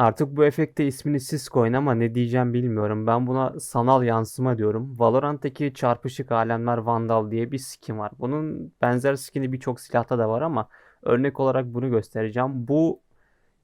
Artık bu efekte ismini siz koyun ama ne diyeceğim bilmiyorum. Ben buna sanal yansıma diyorum. Valorant'taki çarpışık alemler Vandal diye bir skin var. Bunun benzer skini birçok silahta da var ama örnek olarak bunu göstereceğim. Bu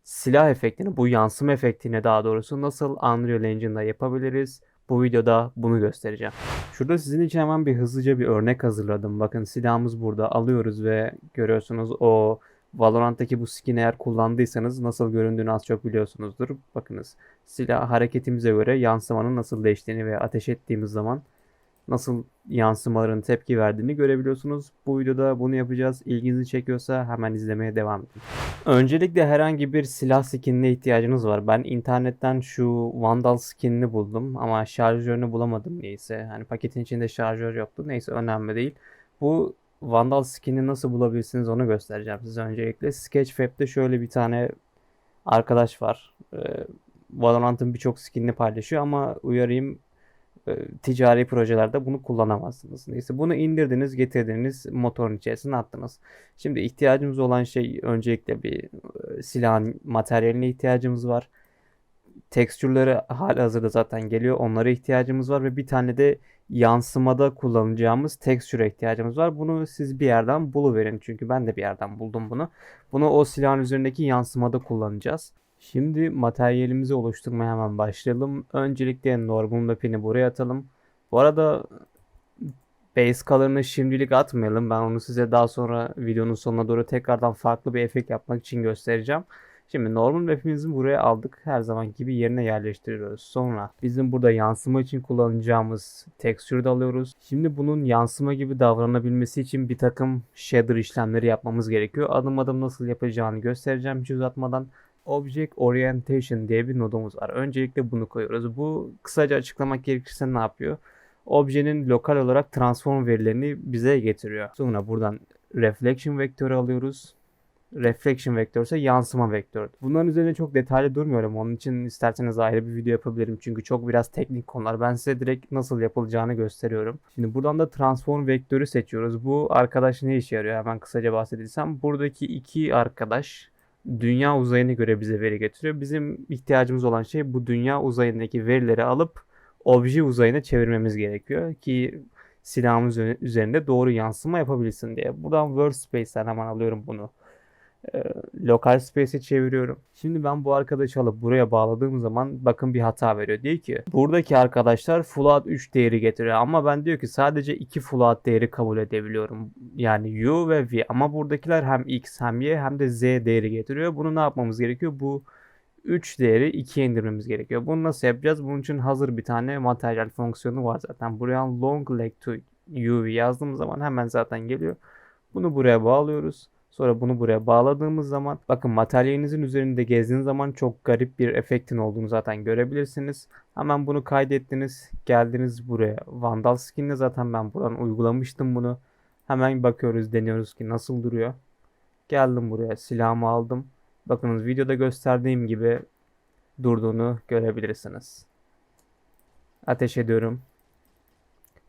silah efektini, bu yansıma efektini daha doğrusu nasıl Unreal Engine'da yapabiliriz? Bu videoda bunu göstereceğim. Şurada sizin için hemen bir hızlıca bir örnek hazırladım. Bakın silahımız burada alıyoruz ve görüyorsunuz o Valorant'taki bu skin eğer kullandıysanız nasıl göründüğünü az çok biliyorsunuzdur. Bakınız silah hareketimize göre yansımanın nasıl değiştiğini ve ateş ettiğimiz zaman nasıl yansımaların tepki verdiğini görebiliyorsunuz. Bu videoda bunu yapacağız. İlginizi çekiyorsa hemen izlemeye devam edin. Öncelikle herhangi bir silah skinine ihtiyacınız var. Ben internetten şu Vandal skinini buldum ama şarjörünü bulamadım neyse. Hani paketin içinde şarjör yoktu. Neyse önemli değil. Bu Vandal skin'i nasıl bulabilirsiniz onu göstereceğim size öncelikle. Sketchfab'de şöyle bir tane arkadaş var. Ee, Valorant'ın birçok skinini paylaşıyor ama uyarayım e, ticari projelerde bunu kullanamazsınız. Neyse bunu indirdiniz, getirdiniz, motorun içerisine attınız. Şimdi ihtiyacımız olan şey öncelikle bir e, silahın materyaline ihtiyacımız var. Tekstürleri hazırda zaten geliyor. Onlara ihtiyacımız var ve bir tane de yansımada kullanacağımız tekstüre ihtiyacımız var. Bunu siz bir yerden buluverin. Çünkü ben de bir yerden buldum bunu. Bunu o silahın üzerindeki yansımada kullanacağız. Şimdi materyalimizi oluşturmaya hemen başlayalım. Öncelikle normal map'ini buraya atalım. Bu arada base color'ını şimdilik atmayalım. Ben onu size daha sonra videonun sonuna doğru tekrardan farklı bir efekt yapmak için göstereceğim. Şimdi normal map'imizi buraya aldık. Her zaman gibi yerine yerleştiriyoruz. Sonra bizim burada yansıma için kullanacağımız texture de alıyoruz. Şimdi bunun yansıma gibi davranabilmesi için bir takım shader işlemleri yapmamız gerekiyor. Adım adım nasıl yapacağını göstereceğim hiç uzatmadan. Object Orientation diye bir nodumuz var. Öncelikle bunu koyuyoruz. Bu kısaca açıklamak gerekirse ne yapıyor? Objenin lokal olarak transform verilerini bize getiriyor. Sonra buradan reflection vektörü alıyoruz. Reflection vektörü ise yansıma vektörü. Bunların üzerine çok detaylı durmuyorum. Onun için isterseniz ayrı bir video yapabilirim. Çünkü çok biraz teknik konular. Ben size direkt nasıl yapılacağını gösteriyorum. Şimdi buradan da transform vektörü seçiyoruz. Bu arkadaş ne işe yarıyor? Hemen kısaca bahsediysem. Buradaki iki arkadaş dünya uzayına göre bize veri getiriyor. Bizim ihtiyacımız olan şey bu dünya uzayındaki verileri alıp obje uzayına çevirmemiz gerekiyor ki silahımız üzerinde doğru yansıma yapabilsin diye. Buradan workspace'ten hemen alıyorum bunu. Ee, lokal space'e çeviriyorum. Şimdi ben bu arkadaşı alıp buraya bağladığım zaman bakın bir hata veriyor. Diyor ki buradaki arkadaşlar float 3 değeri getiriyor ama ben diyor ki sadece 2 float değeri kabul edebiliyorum. Yani U ve V ama buradakiler hem X hem Y hem de Z değeri getiriyor. Bunu ne yapmamız gerekiyor? Bu 3 değeri 2'ye indirmemiz gerekiyor. Bunu nasıl yapacağız? Bunun için hazır bir tane materyal fonksiyonu var zaten. Buraya long leg to UV yazdığımız zaman hemen zaten geliyor. Bunu buraya bağlıyoruz. Sonra bunu buraya bağladığımız zaman bakın materyalinizin üzerinde gezdiğiniz zaman çok garip bir efektin olduğunu zaten görebilirsiniz. Hemen bunu kaydettiniz. Geldiniz buraya. Vandal skin'le zaten ben buradan uygulamıştım bunu. Hemen bakıyoruz deniyoruz ki nasıl duruyor. Geldim buraya silahımı aldım. Bakınız videoda gösterdiğim gibi durduğunu görebilirsiniz. Ateş ediyorum.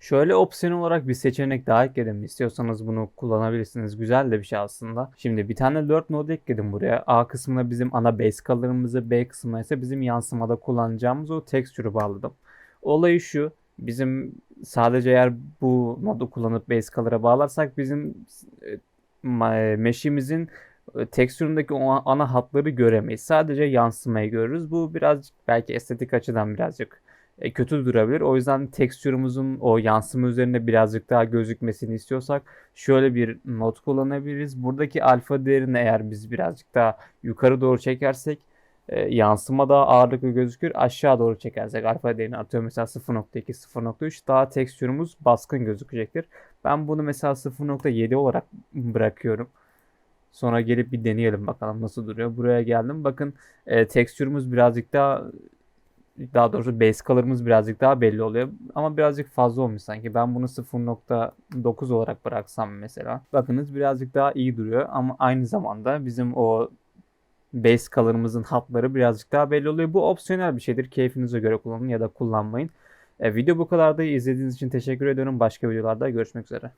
Şöyle opsiyon olarak bir seçenek daha ekledim. İstiyorsanız bunu kullanabilirsiniz. Güzel de bir şey aslında. Şimdi bir tane 4 node ekledim buraya. A kısmına bizim ana base color'ımızı, B kısmına ise bizim yansımada kullanacağımız o texture'ı bağladım. Olayı şu. Bizim sadece eğer bu nodu kullanıp base color'a bağlarsak bizim e, mesh'imizin e, tekstüründeki o ana hatları göremeyiz. Sadece yansımayı görürüz. Bu birazcık belki estetik açıdan birazcık e, kötü durabilir. O yüzden tekstürümüzün o yansıma üzerinde birazcık daha gözükmesini istiyorsak şöyle bir not kullanabiliriz. Buradaki alfa değerini eğer biz birazcık daha yukarı doğru çekersek e, yansıma daha ağırlıklı gözükür. Aşağı doğru çekersek alfa değerini atıyorum mesela 0.2 0.3 daha tekstürümüz baskın gözükecektir. Ben bunu mesela 0.7 olarak bırakıyorum. Sonra gelip bir deneyelim bakalım nasıl duruyor. Buraya geldim. Bakın e, tekstürümüz birazcık daha daha doğrusu base color'ımız birazcık daha belli oluyor. Ama birazcık fazla olmuş sanki. Ben bunu 0.9 olarak bıraksam mesela. Bakınız birazcık daha iyi duruyor. Ama aynı zamanda bizim o base color'ımızın hatları birazcık daha belli oluyor. Bu opsiyonel bir şeydir. Keyfinize göre kullanın ya da kullanmayın. E, video bu kadar da izlediğiniz için teşekkür ediyorum. Başka videolarda görüşmek üzere.